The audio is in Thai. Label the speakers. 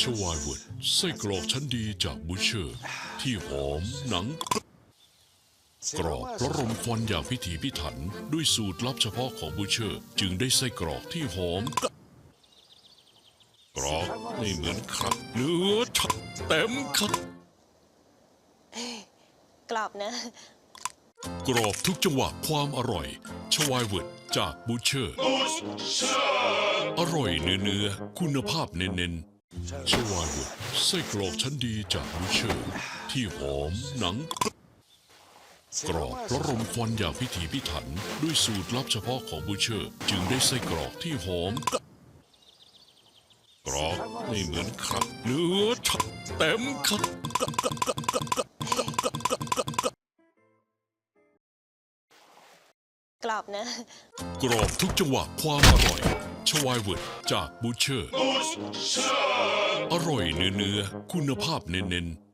Speaker 1: ชวายวุดไส้กรอกชั้นดีจากบูเชอร์ ที่หอมหนังกรอบเพราะรมควันอย่างพิถีพิถัน ด้วยสูตรลับเฉพาะของบูเชอร์ จึงได้ไส้กรอกที่หอมกรอบไม่เหมือนครับเนื้อชัดเต็มครับ
Speaker 2: กรอบนะ
Speaker 1: กรอบทุกจังหวะความอร่อย ชวายเวิร์ดจากบูเชอร์ อร่อยเนื้อเนื้อๆคุณภาพเน้นๆ ชวายเวิร์ดไส้กรอกชั้นดีจากบูเชอร์ที่หอมหนังกรอบเพราะรมควันอย่างพิถีพิถัน ด้วยสูตรลับเฉพาะของบูเชอร์ จึงได้ไส้กรอกที่หอม กรอบไม่เหมือนครับเนื้อชัดเต็มครับ
Speaker 2: กรอบนะ
Speaker 1: กรอบทุกจังหวะความอร่อยชวายเวิร์ดจากบูเชอร์อร่ อยเนื้อเนื้อคุณภาพเน้นๆ